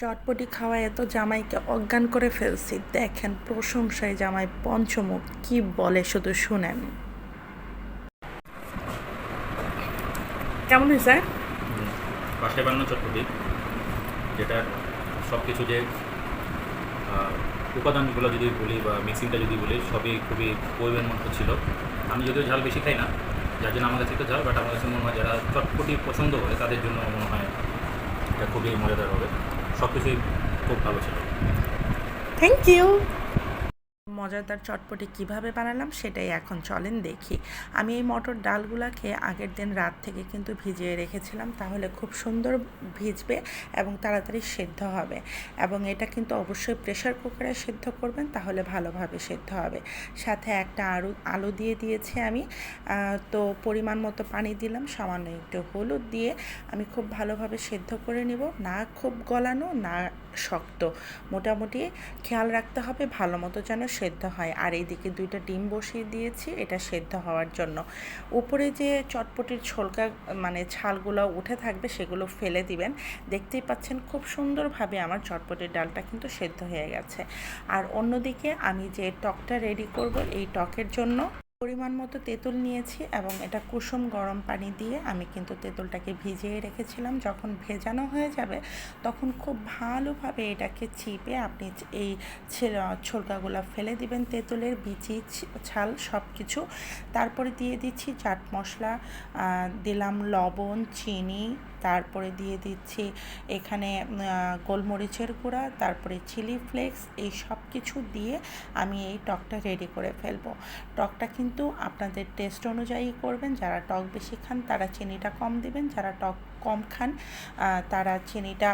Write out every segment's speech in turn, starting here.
চটপটি খাওয়ায় এত জামাইকে অজ্ঞান করে ফেলছি। দেখেন প্রশংসায় জামাই পঞ্চমুখ, কি বলে শুধু শুনেন। কেমন হয়েছে? বাসায় বানানো চটপটি, যেটা সব কিছু যে উপাদানগুলো যদি বলি বা মিক্সিংটা যদি বলি, সবই খুবই পরিমাণ মতো ছিল। আমি যদিও ঝাল বেশি খাই না, যার জন্য আমার কাছে ঝাল বাট আমার কাছে মনে হয় যারা চটপটি পছন্দ করে, তাদের জন্য মনে হয় এটা খুবই মজাদার হবে। সব খুব ভালো ছিল। থ্যাংক ইউ মজাদার চটপটি কীভাবে বানালাম সেটাই এখন চলেন দেখি। আমি এই মটর ডালগুলাকে আগের দিন রাত থেকে কিন্তু ভিজিয়ে রেখেছিলাম, তাহলে খুব সুন্দর ভিজবে এবং তাড়াতাড়ি সেদ্ধ হবে এবং এটা কিন্তু অবশ্যই প্রেশার কুকারে সেদ্ধ করবেন, তাহলে ভালোভাবে সেদ্ধ হবে। সাথে একটা আলু আলু দিয়ে দিয়েছি আমি তো পরিমাণ মতো পানি দিলাম, সামান্য একটু হলুদ দিয়ে আমি খুব ভালোভাবে সেদ্ধ করে নিব। না খুব গলানো, না শক্ত। মোটামুটি খেয়াল রাখতে হবে, ভালো মতো যেন সেদ্ধ হয়। আর এইদিকে দুইটা ডিম বসিয়ে দিয়েছি, এটা সেদ্ধ হওয়ার জন্য। উপরে যে চটপটির ছোলকা মানে ছালগুলো উঠে থাকবে, সেগুলো ফেলে দিবেন। দেখতেই পাচ্ছেন খুব সুন্দরভাবে আমার চটপটির ডালটা কিন্তু সেদ্ধ হয়ে গেছে। আর অন্যদিকে আমি যে টকটা রেডি করব, এই টকের জন্য পরিমাণ মতো তেঁতুল নিয়েছি এবং এটা কুসুম গরম পানি দিয়ে আমি কিন্তু তেঁতুলটাকে ভিজিয়ে রেখেছিলাম। যখন ভেজানো হয়ে যাবে, তখন খুব ভালোভাবে এটাকে চিপে আপনি এই ছিল- ছোলকাগুলো ফেলে দিবেন তেঁতুলের, বিচি ছাল সব কিছু তারপরে দিয়ে দিচ্ছি চাট মশলা দিলাম লবণ, চিনি, তারপরে দিয়ে দিচ্ছি এখানে গোলমরিচের গুঁড়া, তারপরে চিলি ফ্লেক্স, এই সব কিছু দিয়ে আমি এই টকটা রেডি করে ফেলব। টকটা কিন্তু আপনাদের টেস্ট অনুযায়ী করবেন। যারা টক বেশি খান, তারা চিনিটা কম দিবেন। যারা টক কম খান তারা চিনিটা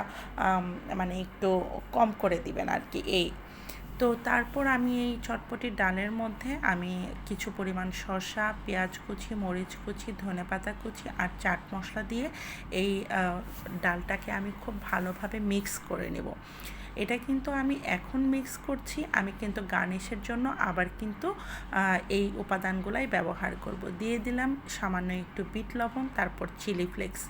মানে একটু কম করে দিবেন আর কি এই। তো তারপর আমি এই চটপটির ডালের মধ্যে আমি কিছু পরিমাণ শসা, পেঁয়াজ কুচি, মরিচ কুচি ধনেপাতা কুচি আর চাট মশলা দিয়ে এই ডালটাকে আমি খুব ভালোভাবে মিক্স করে নেব। এটা কিন্তু আমি এখন মিক্স করছি, আমি কিন্তু গার্নিশের জন্য আবার কিন্তু এই উপাদানগুলাই ব্যবহার করব। দিয়ে দিলাম সামান্য একটু বিট লবণ, তারপর চিলি ফ্লেক্স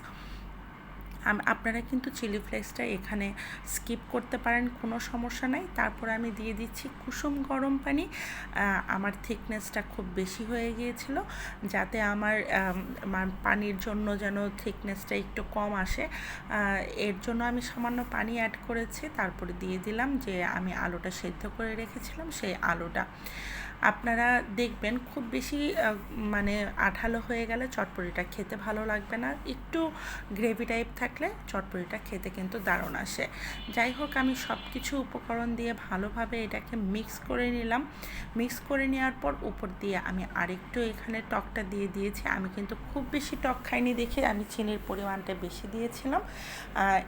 আপনারা কিন্তু চিলি ফ্লেক্সটা এখানে স্কিপ করতে পারেন, কোনো সমস্যা নাই। তারপর আমি দিয়ে দিচ্ছি কুসুম গরম পানি। আমার থিকনেসটা খুব বেশি হয়ে গিয়েছিল, যাতে আমার পানির জন্য যেন থিকনেসটা একটু কম আসে। এর জন্য আমি সামান্য পানি অ্যাড করেছি। তারপরে দিয়ে দিলাম যে আমি আলুটা সেদ্ধ করে রেখেছিলাম, সেই আলুটা। আপনারা দেখবেন খুব বেশি মানে আঠালো হয়ে গেলে চটপটিটা খেতে ভালো লাগবে না। একটু গ্রেভি টাইপ থাকলে চটপটিটা খেতে কিন্তু দারুণ আসে। যাই হোক, আমি সব কিছু উপকরণ দিয়ে ভালোভাবে এটাকে মিক্স করে নিলাম। মিক্স করে নেওয়ার পর উপর দিয়ে আমি আরেকটু এখানে টকটা দিয়ে দিয়েছি। আমি কিন্তু খুব বেশি টক খাইনি দেখে, আমি চিনির পরিমাণটা বেশি দিয়েছিলাম।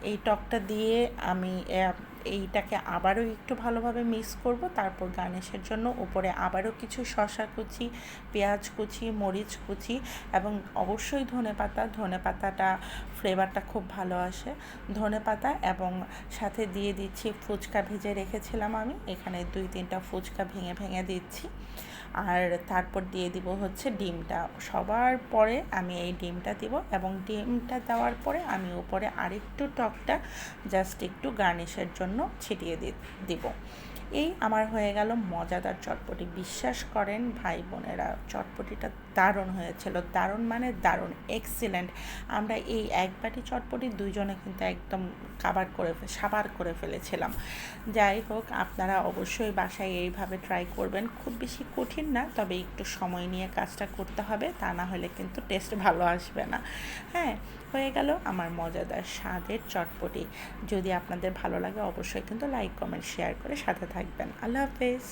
এই টকটা দিয়ে আমি এইটাকে আবারও একটু ভালোভাবে মিক্স করব। তারপর গার্নিশের জন্য উপরে আবারও কিছু শসা কুচি, পেঁয়াজ কুচি, মরিচ কুচি এবং অবশ্যই ধনে পাতা। ধনে পাতাটা ফ্লেভারটা খুব ভালো আসে। ধনে পাতা এবং সাথে দিয়ে দিচ্ছি ফুচকা ভেজে রেখেছিলাম আমি। এখানে দুই তিনটা ফুচকা ভেঙে ভেঙে দিচ্ছি। আর তারপর দিয়ে দিব হচ্ছে ডিমটা। সবার পরে আমি এই ডিমটা দিব এবং ডিমটা দেওয়ার পরে আমি উপরে আরেকটু টকটা জাস্ট একটু গার্নিশের জন্য ছিটিয়ে দিব। এই আমার হয়ে গেল মজাদার চটপটি। বিশ্বাস করেন ভাই বোনেরা, চটপটিটা দারুণ হয়েছিল। দারুণ মানে দারুণ এক্সিলেন্ট আমরা এই এক বাটি চটপটি দুইজনে কিন্তু একদম কাবার করে সাবার করে ফেলেছিলাম। যাই হোক, আপনারা অবশ্যই বাসায় এইভাবে ট্রাই করবেন। খুব বেশি কঠিন না, তবে একটু সময় নিয়ে কাজটা করতে হবে, তা না হলে কিন্তু টেস্ট ভালো আসবে না। হ্যাঁ হয়ে গেল আমার মজাদার স্বাদের চটপটি। যদি আপনাদের ভালো লাগে, অবশ্যই কিন্তু লাইক কমেন্ট শেয়ার করে সাথে থাকবেন আল্লাহ হাফেজ